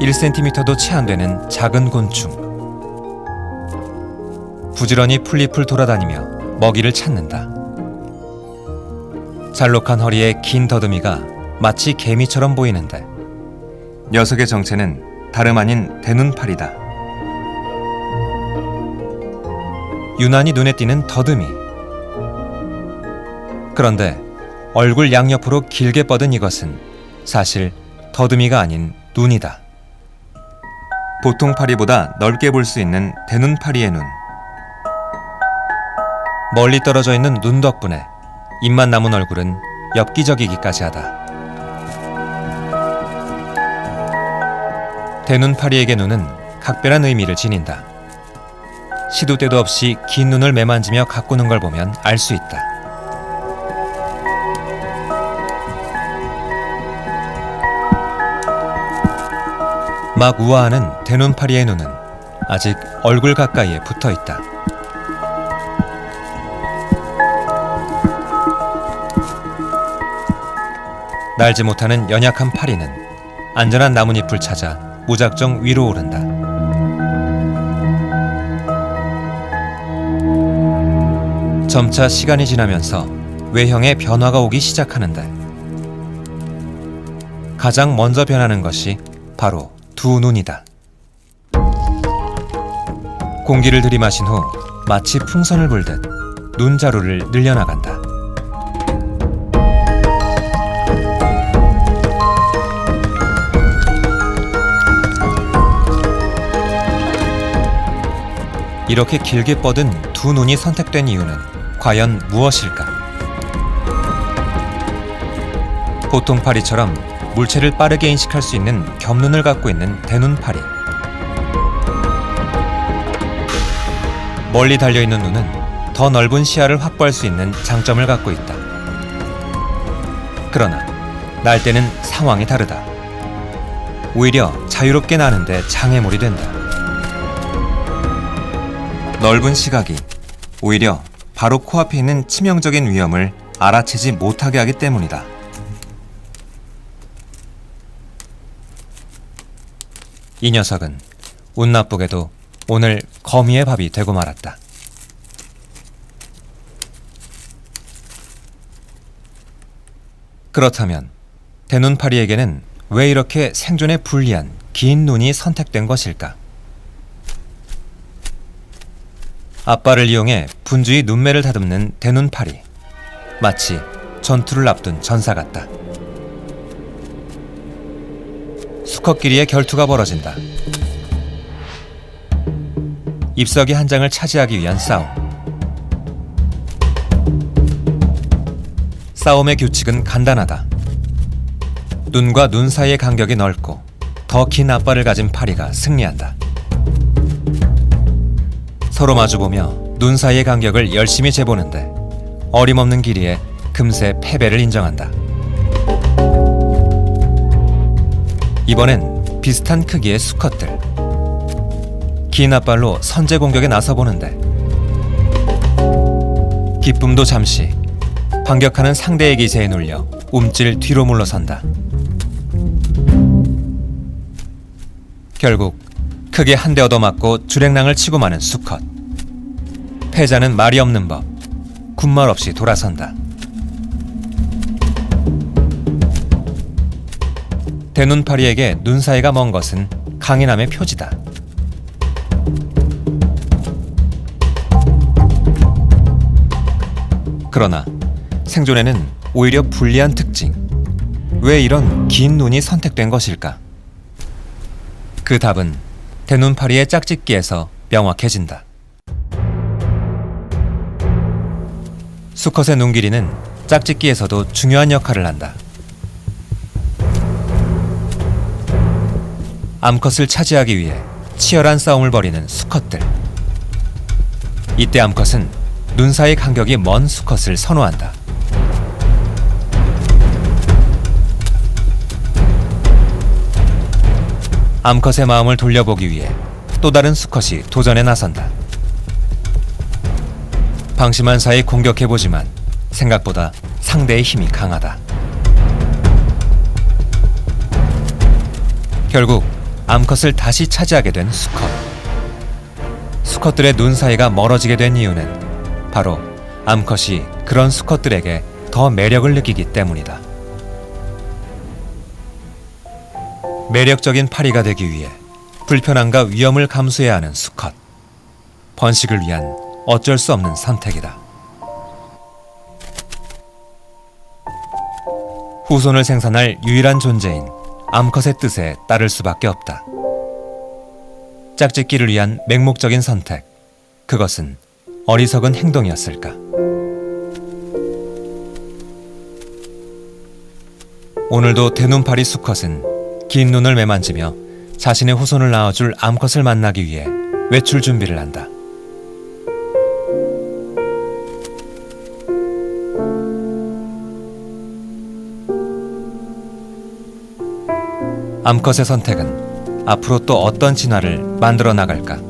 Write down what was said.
1cm도 채 안 되는 작은 곤충. 부지런히 풀잎을 돌아다니며 먹이를 찾는다. 잘록한 허리에 긴 더듬이가 마치 개미처럼 보이는데 녀석의 정체는 다름 아닌 대눈팔이다. 유난히 눈에 띄는 더듬이. 그런데 얼굴 양옆으로 길게 뻗은 이것은 사실 더듬이가 아닌 눈이다. 보통 파리보다 넓게 볼 수 있는 대눈 파리의 눈. 멀리 떨어져 있는 눈 덕분에 입만 남은 얼굴은 엽기적이기까지 하다. 대눈 파리에게 눈은 각별한 의미를 지닌다. 시도 때도 없이 긴 눈을 매만지며 가꾸는 걸 보면 알 수 있다. 막 우아하는 대눈파리의 눈은 아직 얼굴 가까이에 붙어 있다. 날지 못하는 연약한 파리는 안전한 나뭇잎을 찾아 무작정 위로 오른다. 점차 시간이 지나면서 외형에 변화가 오기 시작하는데 가장 먼저 변하는 것이 바로 두 눈이다. 공기를 들이마신 후 마치 풍선을 불듯 눈자루를 늘려나간다. 이렇게 길게 뻗은 두 눈이 선택된 이유는 과연 무엇일까? 보통 파리처럼 물체를 빠르게 인식할 수 있는 겹눈을 갖고 있는 대눈파리. 멀리 달려 있는 눈은 더 넓은 시야를 확보할 수 있는 장점을 갖고 있다. 그러나 날 때는 상황이 다르다. 오히려 자유롭게 나는데 장애물이 된다. 넓은 시각이 오히려 바로 코앞에 있는 치명적인 위험을 알아채지 못하게 하기 때문이다. 이 녀석은 운 나쁘게도 오늘 거미의 밥이 되고 말았다. 그렇다면 대눈파리에게는 왜 이렇게 생존에 불리한 긴 눈이 선택된 것일까? 앞발을 이용해 분주히 눈매를 다듬는 대눈파리. 마치 전투를 앞둔 전사 같다. 수컷끼리의 결투가 벌어진다. 잎사귀 한 장을 차지하기 위한 싸움. 싸움의 규칙은 간단하다. 눈과 눈 사이의 간격이 넓고 더 긴 앞발을 가진 파리가 승리한다. 서로 마주보며 눈 사이의 간격을 열심히 재보는데 어림없는 길이에 금세 패배를 인정한다. 이번엔 비슷한 크기의 수컷들. 긴 앞발로 선제 공격에 나서 보는데 기쁨도 잠시 반격하는 상대의 기세에 눌려 움찔 뒤로 물러선다. 결국 크게 한 대 얻어맞고 주랭랑을 치고 마는 수컷. 패자는 말이 없는 법. 군말 없이 돌아선다. 대눈파리에게 눈 사이가 먼 것은 강인함의 표지다. 그러나 생존에는 오히려 불리한 특징. 왜 이런 긴 눈이 선택된 것일까? 그 답은 대눈파리의 짝짓기에서 명확해진다. 수컷의 눈 길이는 짝짓기에서도 중요한 역할을 한다. 암컷을 차지하기 위해 치열한 싸움을 벌이는 수컷들. 이때 암컷은 눈 사이 간격이 먼 수컷을 선호한다. 암컷의 마음을 돌려보기 위해 또 다른 수컷이 도전에 나선다. 방심한 사이 공격해보지만 생각보다 상대의 힘이 강하다. 결국 암컷을 다시 차지하게 된 수컷. 수컷들의 눈 사이가 멀어지게 된 이유는 바로 암컷이 그런 수컷들에게 더 매력을 느끼기 때문이다. 매력적인 파리가 되기 위해 불편함과 위험을 감수해야 하는 수컷. 번식을 위한 어쩔 수 없는 선택이다. 후손을 생산할 유일한 존재인 암컷의 뜻에 따를 수밖에 없다. 짝짓기를 위한 맹목적인 선택. 그것은 어리석은 행동이었을까? 오늘도 대눈파리 수컷은 긴 눈을 매만지며 자신의 후손을 낳아줄 암컷을 만나기 위해 외출 준비를 한다. 암컷의 선택은 앞으로 또 어떤 진화를 만들어 나갈까?